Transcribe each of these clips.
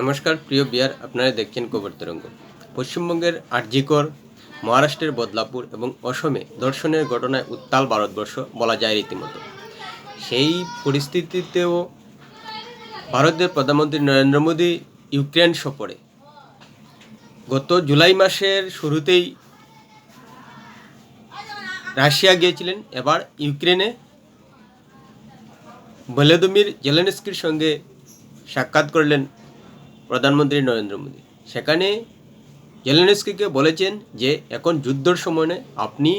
নমস্কার, প্রিয় বিয়ার, আপনারা দেখছেন কবর তরঙ্গ। পশ্চিমবঙ্গের আরজিকর, মহারাষ্ট্রের বদলাপুর এবং অসমে দর্শনের ঘটনায় উত্তাল ভারতবর্ষ বলা যায় রীতিমতো। সেই পরিস্থিতিতেও ভারতের প্রধানমন্ত্রী নরেন্দ্র মোদী ইউক্রেন সফরে। গত জুলাই মাসের শুরুতেই রাশিয়া গিয়েছিলেন। এবার ইউক্রেনে ভ্লাদিমির জেলেনস্কির সঙ্গে সাক্ষাৎ করলেন প্রধানমন্ত্রী নরেন্দ্র মোদী। সেখানে জেলেনস্কিকে বলেছেন যে, এখন যুদ্ধর সময় আপনি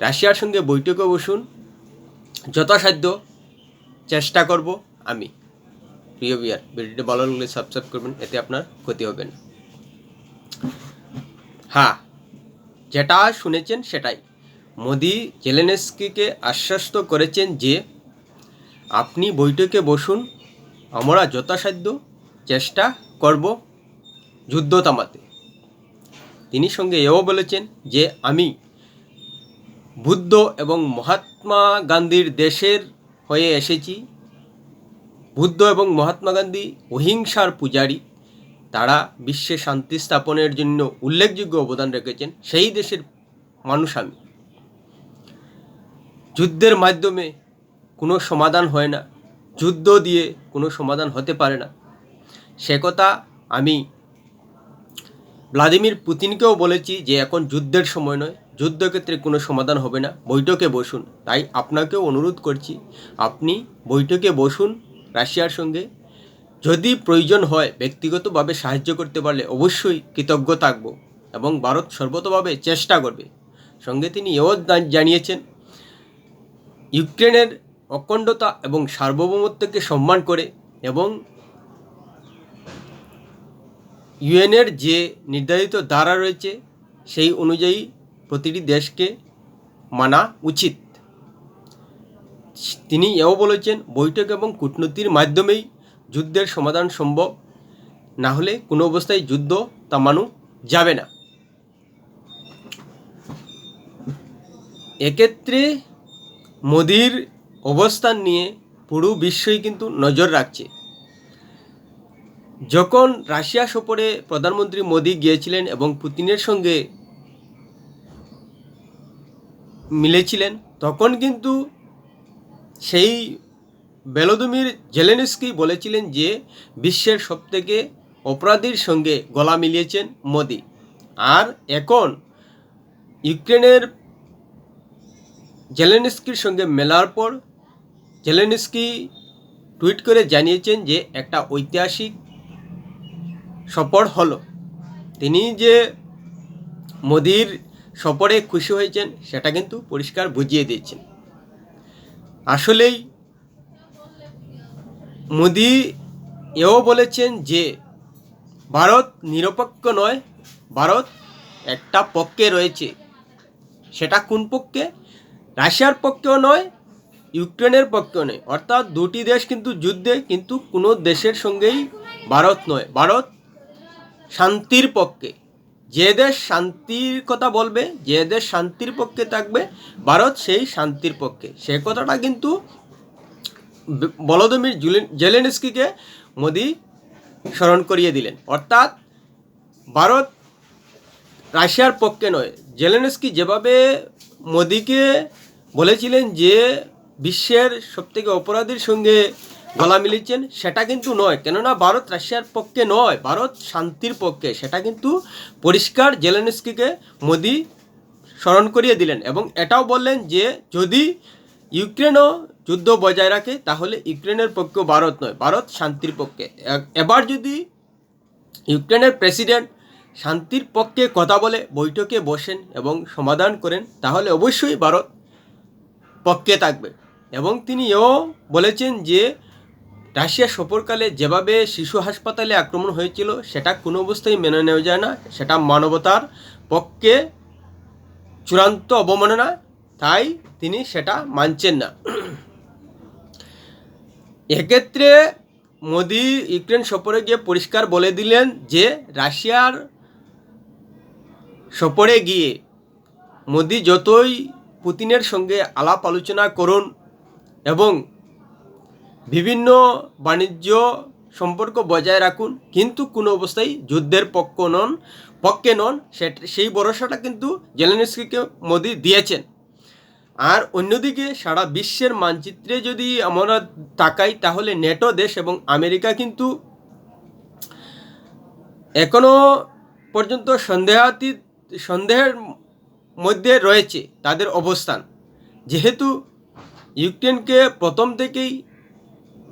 রাশিয়ার সঙ্গে বৈঠকে বসুন, যথাসাধ্য চেষ্টা করব আমি। প্রিয় বিয়ার, ভিডিওটি ভালো লাগলে সাবস্ক্রাইব করবেন, এতে আপনার ক্ষতি হবে না। হ্যাঁ যেটা শুনেছেন সেটাই। মোদি জেলেনস্কিকে আশ্বস্ত করেছেন যে, আপনি বৈঠকে বসুন, আমরা যথাসাধ্য চেষ্টা করব যুদ্ধ থামাতে তিনি সঙ্গে এও বলেছেন যে, আমি বুদ্ধ এবং মহাত্মা গান্ধীর দেশের হয়ে এসেছি। বুদ্ধ এবং মহাত্মা গান্ধী অহিংসার পূজারী। তারা বিশ্বে শান্তি স্থাপনের জন্য উল্লেখযোগ্য অবদান রেখেছেন। সেই দেশের মানুষ আমি। যুদ্ধের মাধ্যমে কোনো সমাধান হয় না। যুদ্ধ দিয়ে কোনো সমাধান হতে পারে না। সে কথা আমি ভ্লাদিমির পুতিনকেও বলেছি যে এখন যুদ্ধের সময় নয়, যুদ্ধক্ষেত্রে কোনো সমাধান হবে না। বৈঠকে বসুন। তাই আপনাকেও অনুরোধ করছি, আপনি বৈঠকে বসুন রাশিয়ার সঙ্গে। যদি প্রয়োজন হয়, ব্যক্তিগতভাবে সাহায্য করতে পারলে অবশ্যই কৃতজ্ঞ থাকব এবং ভারত সর্বতভাবে চেষ্টা করবে। সঙ্গে তিনি এও জানিয়েছেন, ইউক্রেনের অখণ্ডতা এবং সার্বভৌমত্বকে সম্মান করে এবং ইউএনের যে নির্ধারিত ধারা রয়েছে, সেই অনুযায়ী প্রতিটি দেশকে মানা উচিত। তিনি এও বলেছেন, বৈঠক এবং কূটনীতির মাধ্যমেই যুদ্ধের সমাধান সম্ভব, না হলে কোনো অবস্থায় যুদ্ধ থামানো যাবে না। এক্ষেত্রে মোদির অবস্থান নিয়ে পুরো বিশ্বই কিন্তু নজর রাখছে। যখন রাশিয়া সফরে প্রধানমন্ত্রী মোদী গিয়েছিলেন এবং পুতিনের সঙ্গে মিলেছিলেন, তখন কিন্তু সেই বেলোদমির জেলেনস্কি বলেছিলেন যে বিশ্বের সবথেকে অপরাধীর সঙ্গে গলা মিলিয়েছেন মোদি। আর এখন ইউক্রেনের জেলেনস্কির সঙ্গে মেলার পর জেলেনস্কি টুইট করে জানিয়েছেন যে একটা ঐতিহাসিক সফর হলো। তিনি যে মোদির সফরে খুশি হয়েছেন, সেটা কিন্তু পরিষ্কার বুঝিয়ে দিয়েছেন। আসলেই মোদি এও বলেছেন যে, ভারত নিরপেক্ষ নয়, ভারত একটা পক্ষে রয়েছে। সেটা কোন পক্ষে? রাশিয়ার পক্ষেও নয়, ইউক্রেনের পক্ষেও নয়। অর্থাৎ দুটি দেশ কিন্তু যুদ্ধে কিন্তু কোনো দেশের সঙ্গেই ভারত নয়। ভারত শান্তির পক্ষে। যে দেশ শান্তির কথা বলবে, যে দেশ শান্তির পক্ষে থাকবে, ভারত সেই শান্তির পক্ষে। সে কথাটা কিন্তু বলদমির জেলেনস্কিকে মোদি স্মরণ করিয়ে দিলেন। অর্থাৎ ভারত রাশিয়ার পক্ষে নয়। জেলেনস্কি যেভাবে মোদিকে বলেছিলেন যে বিশ্বের সবথেকে অপরাধীর সঙ্গে গলা মিলিয়েছেন সেটা কিন্তু নয়। কেননা ভারত রাশিয়ার পক্ষে নয়, ভারত শান্তির পক্ষে। সেটা কিন্তু পরিষ্কার জেলেনস্কিকে মোদি স্মরণ করিয়ে দিলেন এবং এটাও বললেন যে, যদি ইউক্রেনও যুদ্ধ বজায় রাখে, তাহলে ইউক্রেনের পক্ষেও ভারত নয়, ভারত শান্তির পক্ষে। এবার যদি ইউক্রেনের প্রেসিডেন্ট শান্তির পক্ষে কথা বলে, বৈঠকে বসেন এবং সমাধান করেন, তাহলে অবশ্যই ভারত পক্ষে থাকবে। এবং তিনি এও বলেছেন যে রাশিয়া সফরকালে যেভাবে শিশু হাসপাতালে আক্রমণ হয়েছিল, সেটা কোনো অবস্থায় মেনে নেওয়া যায় না। সেটা মানবতার পক্ষে চূড়ান্ত অবমাননা, তাই তিনি সেটা মানছেন না। এক্ষেত্রে মোদি ইউক্রেন সফরে গিয়ে পরিষ্কার বলে দিলেন যে, রাশিয়ার সফরে গিয়ে মোদি যতই পুতিনের সঙ্গে আলাপ আলোচনা করুন এবং বিভিন্ন বাণিজ্য সম্পর্ক বজায় রাখুন, কিন্তু কোনো অবস্থায় যুদ্ধের পক্ষ নন, পক্ষে নন সেই ভরসাটা কিন্তু জেলেনস্কিকে মোদি দিয়েছেন। আর অন্যদিকে সারা বিশ্বের মানচিত্রে যদি আমরা তাকাই, তাহলে নেটো দেশ এবং আমেরিকা কিন্তু এখনও পর্যন্ত সন্দেহাতীত, সন্দেহের মধ্যে রয়েছে তাদের অবস্থান। যেহেতু ইউক্রেনকে প্রথম থেকেই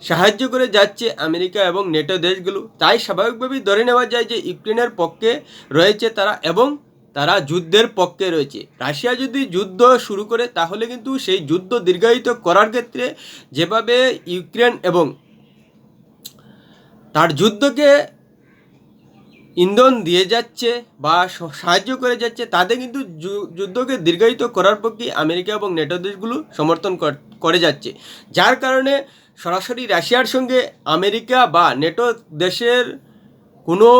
সাহায্য করে যাচ্ছে আমেরিকা এবং নেটো দেশগুলো। তাই স্বাভাবিকভাবেই ধরে নেওয়া যায় যে ইউক্রেনের পক্ষে রয়েছে তারা এবং তারা যুদ্ধের পক্ষে রয়েছে। রাশিয়া যদি যুদ্ধ শুরু করে, তাহলে কিন্তু সেই যুদ্ধ দীর্ঘায়িত করার ক্ষেত্রে যেভাবে ইউক্রেন এবং তার যুদ্ধকে ইন্ধন দিয়ে যাচ্ছে বা সাহায্য করে যাচ্ছে, তাতে কিন্তু যুদ্ধকে দীর্ঘায়িত করার পক্ষে আমেরিকা এবং নেটো দেশগুলো সমর্থন করে যাচ্ছে। যার কারণে সরাসরি রাশিয়ার সঙ্গে আমেরিকা বা নেটো দেশের কোনো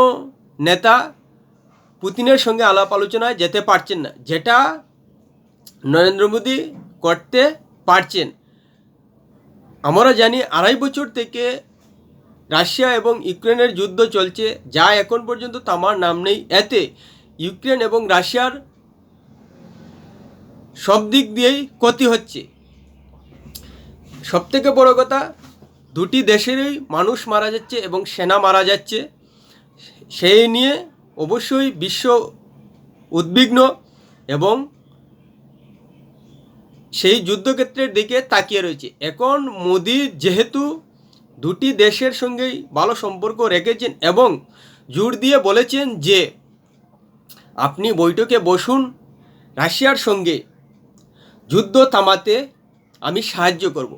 নেতা পুতিনের সঙ্গে আলাপ আলোচনায় যেতে পারছেন না, যেটা নরেন্দ্র মোদী করতে পারছেন। আমরা জানি আড়াই বছর থেকে রাশিয়া এবং ইউক্রেনের যুদ্ধ চলছে, যা এখন পর্যন্ত তামার নাম নেই। এতে ইউক্রেন এবং রাশিয়ার সব দিক দিয়েই ক্ষতি হচ্ছে। সবথেকে বড় কথা, দুটি দেশেরই মানুষ মারা যাচ্ছে এবং সেনা মারা যাচ্ছে। সেই নিয়ে অবশ্যই বিশ্ব উদ্বিগ্ন এবং সেই যুদ্ধক্ষেত্রের দিকে তাকিয়ে রয়েছে। এখন মোদি যেহেতু দুটি দেশের সঙ্গেই ভালো সম্পর্ক রেখেছেন এবং জোর দিয়ে বলেছেন যে, আপনি বৈঠকে বসুন, রাশিয়ার সঙ্গে যুদ্ধ থামাতে আমি সাহায্য করব।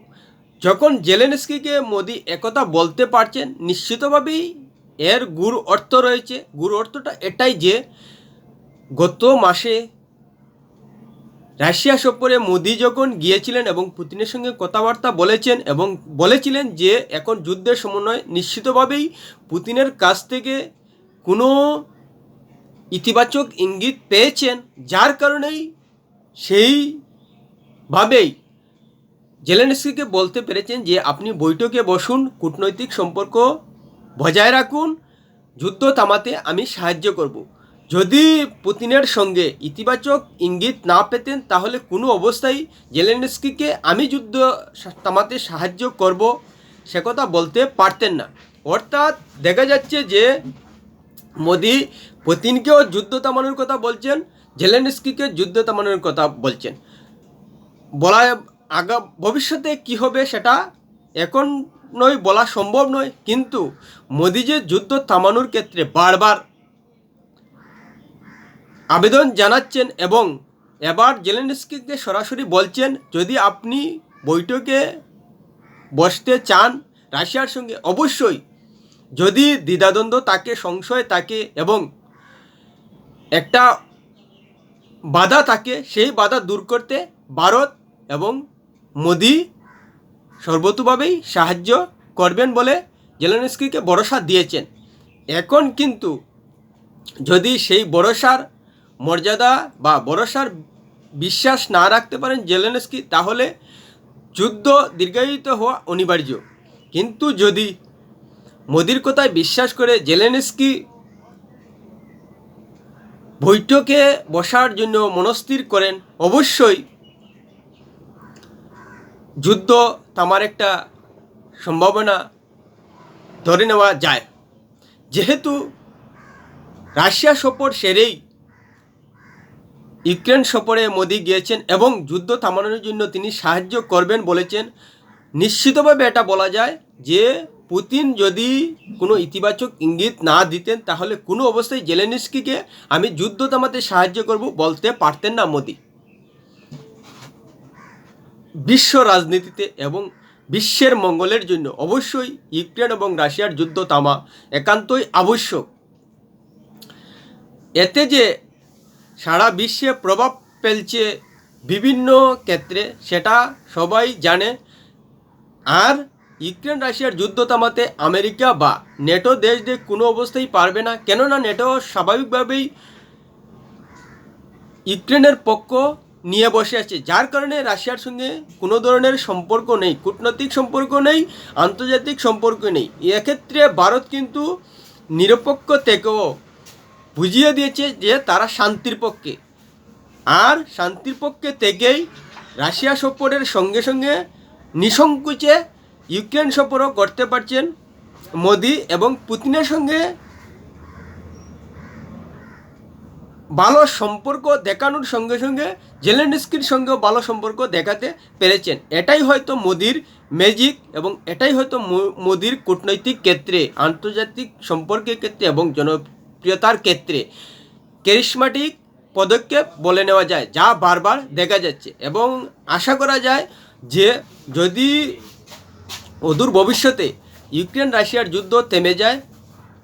যখন জেলেনস্কিকে মোদি একথা বলতে পারছেন, নিশ্চিতভাবেই এর গুরু অর্থ রয়েছে। গুরু অর্থটা এটাই যে, গত মাসে রাশিয়া সফরে মোদি যখন গিয়েছিলেন এবং পুতিনের সঙ্গে কথাবার্তা বলেছেন এবং বলেছিলেন যে, এখন যুদ্ধের সমন্বয়, নিশ্চিতভাবেই পুতিনের কাছ থেকে কোনো ইতিবাচক ইঙ্গিত পেয়েছেন, যার কারণেই সেইভাবেই জেলেনস্কিকে বলতে পেরেছেন যে আপনি বৈঠকে বসুন, কূটনৈতিক সম্পর্ক বজায় রাখুন, যুদ্ধ থামাতে আমি সাহায্য করব। যদি পুতিনের সঙ্গে ইতিবাচক ইঙ্গিত না পেতেন, তাহলে কোনো অবস্থায় জেলেনস্কিকে আমি যুদ্ধ থামাতে সাহায্য করব সে কথা বলতে পারতেন না। অর্থাৎ দেখা যাচ্ছে যে মোদি পুতিনকেও যুদ্ধ থামানোর কথা বলছেন, জেলেনস্কিকে যুদ্ধ থামানোর কথা বলছেন। বলা আগা ভবিষ্যতে কি হবে সেটা এখন নয়, বলা সম্ভব নয়, কিন্তু মোদি যে যুদ্ধ থামানোর ক্ষেত্রে বারবার আবেদন জানাচ্ছেন এবং এবার জেলেনস্কিকে সরাসরি বলছেন, যদি আপনি বৈঠকে বসতে চান রাশিয়ার সঙ্গে, অবশ্যই। যদি দ্বিধাদ্বন্দ্ব তাকে সংশয় তাকে এবং একটা বাধা থাকে, সেই বাধা দূর করতে ভারত এবং মোদি সর্বতোভাবেই সাহায্য করবেন বলে জেলেনস্কিকে ভরসা দিয়েছেন। এখন কিন্তু যদি সেই ভরসার মর্যাদা বা ভরসার বিশ্বাস না রাখতে পারেন জেলেনস্কি, তাহলে যুদ্ধ দীর্ঘায়িত হওয়া অনিবার্য। কিন্তু যদি মোদির কথায় বিশ্বাস করে জেলেনস্কি বৈঠকে বসার জন্য মনস্থির করেন, অবশ্যই যুদ্ধ তামার একটা সম্ভাবনা ধরে নেওয়া যায়। যেহেতু রাশিয়া সফর সেরেই ইউক্রেন সফরে মোদি গিয়েছেন এবং যুদ্ধ থামানোর জন্য তিনি সাহায্য করবেন বলেছেন, নিশ্চিতভাবে এটা বলা যায় যে পুতিন যদি কোনো ইতিবাচক ইঙ্গিত না দিতেন, তাহলে কোনো অবস্থায় জেলেনিস্কিকে আমি যুদ্ধ থামাতে সাহায্য করব বলতে পারতেন না মোদি। বিশ্ব রাজনীতিতে এবং বিশ্বের মঙ্গলের জন্য অবশ্যই ইউক্রেন এবং রাশিয়ার যুদ্ধ থামা একান্তই আবশ্যক। এতে যে সারা বিশ্বে প্রভাব ফেলছে বিভিন্ন ক্ষেত্রে, সেটা সবাই জানে। আর ইউক্রেন রাশিয়ার যুদ্ধ থামাতে আমেরিকা বা নেটো দেশ দিয়ে কোনো অবস্থায় পারবে না। কেননা নেটো স্বাভাবিকভাবেই ইউক্রেনের পক্ষ নিয়ে বসে আছে। যার কারণে রাশিয়ার সঙ্গে কোনো ধরনের সম্পর্ক নেই, কূটনৈতিক সম্পর্ক নেই, আন্তর্জাতিক সম্পর্ক নেই। এক্ষেত্রে ভারত কিন্তু নিরপেক্ষ থেকেও বুঝিয়ে দিয়েছে যে তারা শান্তির পক্ষে। আর শান্তির পক্ষে থেকেই রাশিয়া সফরের সঙ্গে সঙ্গে নিঃসংকোচে ইউক্রেন সফরও করতে পারছেন মোদি এবং পুতিনের সঙ্গে ভালো সম্পর্ক দেখানোর সঙ্গে সঙ্গে জেলেনস্কির সঙ্গেও ভালো সম্পর্ক দেখাতে পেরেছেন। এটাই হয়তো মোদির ম্যাজিক এবং এটাই হয়তো মোদির কূটনৈতিক ক্ষেত্রে, আন্তর্জাতিক সম্পর্কের ক্ষেত্রে এবং জনপ্রিয়তার ক্ষেত্রে ক্যারিসমাটিক পদক্ষেপ বলে নেওয়া যায়, যা বারবার দেখা যাচ্ছে। এবং আশা করা যায় যে যদি অদূর ভবিষ্যতে ইউক্রেন রাশিয়ার যুদ্ধ থেমে যায়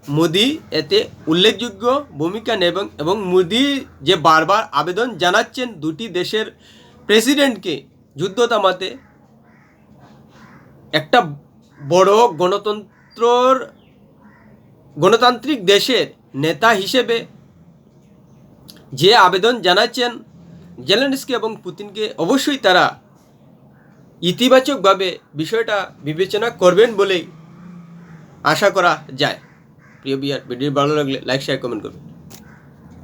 মোদি এতে উল্লেখযোগ্য ভূমিকা নেবেন এবং মোদি যে বারবার আবেদন জানাচ্ছেন দুটি দেশের প্রেসিডেন্টকে যুদ্ধ থামাতে একটা বড় গণতন্ত্রর, গণতান্ত্রিক দেশের নেতা হিসেবে যে আবেদন জানাচ্ছেন, জেলেনস্কি এবং পুতিনকে অবশ্যই তারা ইতিবাচকভাবে বিষয়টা বিবেচনা করবেন বলেই আশা করা যায়। প্রিয় বিয়ার ভিডিও ভালো লাগলে লাইক শেয়ার কমেন্ট করবেন